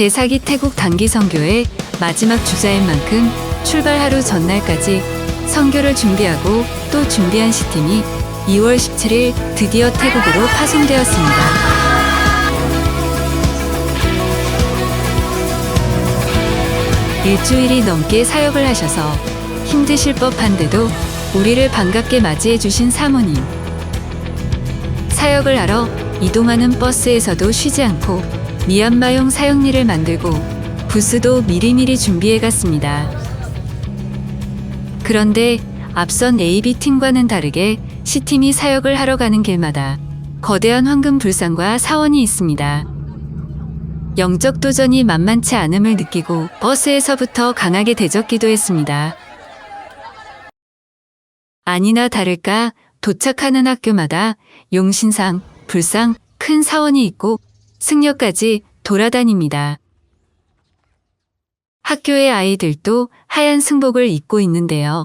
제4기 태국 단기 선교의 마지막 주자인 만큼 출발 하루 전날까지 선교를 준비하고 또 준비한 시팀이 2월 17일 드디어 태국으로 파송되었습니다. 일주일이 넘게 사역을 하셔서 힘드실 법한데도 우리를 반갑게 맞이해 주신 사모님. 사역을 하러 이동하는 버스에서도 쉬지 않고 미얀마용 사역리를 만들고 부스도 미리미리 준비해 갔습니다. 그런데 앞선 AB팀과는 다르게 C팀이 사역을 하러 가는 길마다 거대한 황금 불상과 사원이 있습니다. 영적 도전이 만만치 않음을 느끼고 버스에서부터 강하게 대적기도 했습니다. 아니나 다를까 도착하는 학교마다 용신상, 불상, 큰 사원이 있고 승려까지 돌아다닙니다. 학교의 아이들도 하얀 승복을 입고 있는데요.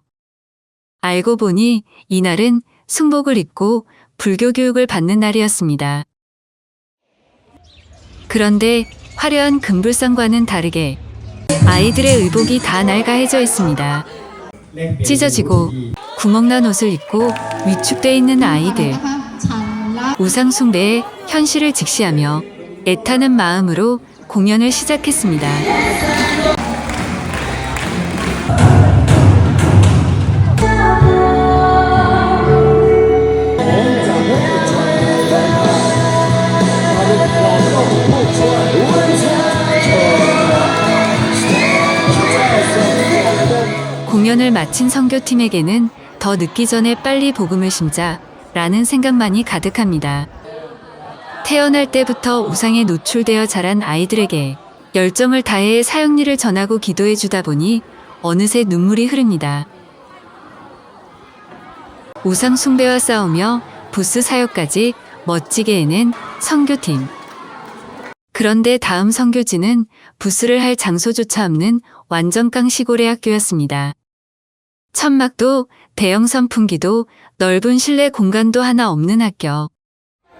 알고 보니 이날은 승복을 입고 불교 교육을 받는 날이었습니다. 그런데 화려한 금불상과는 다르게 아이들의 의복이 다 낡아해져 있습니다. 찢어지고 구멍난 옷을 입고 위축돼 있는 아이들. 우상 숭배의 현실을 직시하며 애타는 마음으로 공연을 시작했습니다. 공연을 마친 선교팀에게는 더 늦기 전에 빨리 복음을 심자 라는 생각만이 가득합니다. 태어날 때부터 우상에 노출되어 자란 아이들에게 열정을 다해 사역리를 전하고 기도해 주다 보니 어느새 눈물이 흐릅니다. 우상 숭배와 싸우며 부스 사역까지 멋지게 해낸 선교팀. 그런데 다음 선교지는 부스를 할 장소조차 없는 완전 깡 시골의 학교였습니다. 천막도 대형 선풍기도 넓은 실내 공간도 하나 없는 학교.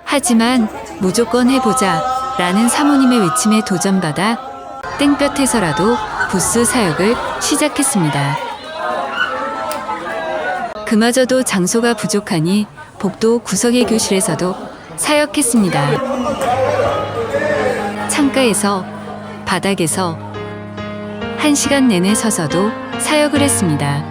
하지만 무조건 해보자 라는 사모님의 외침에 도전받아 땡볕에서라도 부스 사역을 시작했습니다. 그마저도 장소가 부족하니 복도 구석의 교실에서도 사역했습니다. 창가에서, 바닥에서, 한 시간 내내 서서도 사역을 했습니다.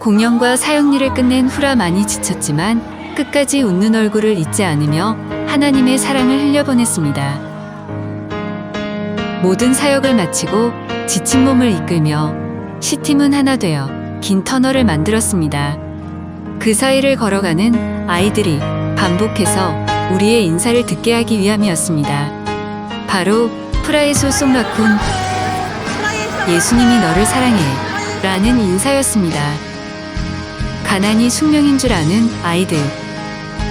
공연과 사역일을 끝낸 후라 많이 지쳤지만 끝까지 웃는 얼굴을 잊지 않으며 하나님의 사랑을 흘려보냈습니다. 모든 사역을 마치고 지친 몸을 이끌며 시팀은 하나 되어 긴 터널을 만들었습니다. 그 사이를 걸어가는 아이들이 반복해서 우리의 인사를 듣게 하기 위함이었습니다. 바로 프라이소 송라쿤 예수님이 너를 사랑해 라는 인사였습니다. 가난이 숙명인 줄 아는 아이들,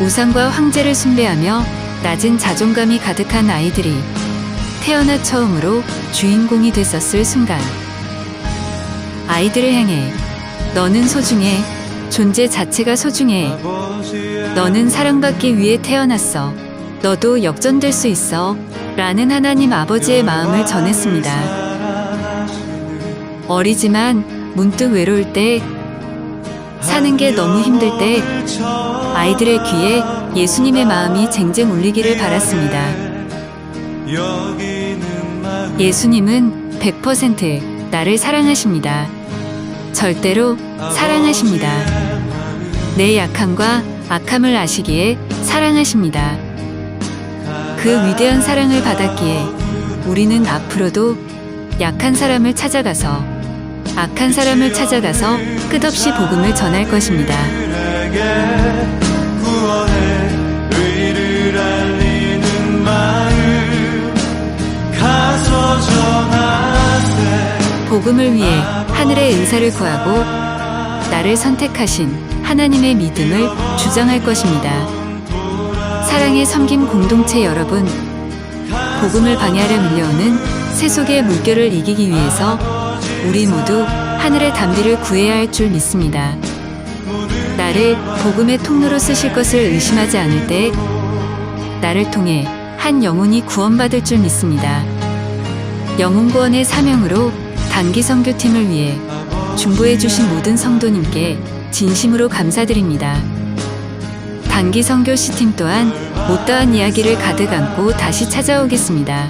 우상과 황제를 숭배하며 낮은 자존감이 가득한 아이들이 태어나 처음으로 주인공이 됐었을 순간. 아이들을 향해 너는 소중해. 존재 자체가 소중해. 너는 사랑받기 위해 태어났어. 너도 역전될 수 있어. 라는 하나님 아버지의 마음을 전했습니다. 어리지만 문득 외로울 때, 사는 게 너무 힘들 때, 아이들의 귀에 예수님의 마음이 쟁쟁 울리기를 바랐습니다. 예수님은 100% 나를 사랑하십니다. 절대로 사랑하십니다. 내 약함과 악함을 아시기에 사랑하십니다. 그 위대한 사랑을 받았기에 우리는 앞으로도 약한 사람을 찾아가서 악한 사람을 찾아가서 끝없이 복음을 전할 것입니다. 복음을 위해 하늘의 은사를 구하고 나를 선택하신 하나님의 믿음을 주장할 것입니다. 사랑의 섬김 공동체 여러분, 복음을 방해하려 밀려오는 세속의 물결을 이기기 위해서 우리 모두 하늘의 담비를 구해야 할 줄 믿습니다. 나를 복음의 통로로 쓰실 것을 의심하지 않을 때 나를 통해 한 영혼이 구원받을 줄 믿습니다. 영웅구원의 사명으로 단기 선교팀을 위해 중보해 주신 모든 성도님께 진심으로 감사드립니다. 단기 선교 시팀 또한 못다한 이야기를 가득 안고 다시 찾아오겠습니다.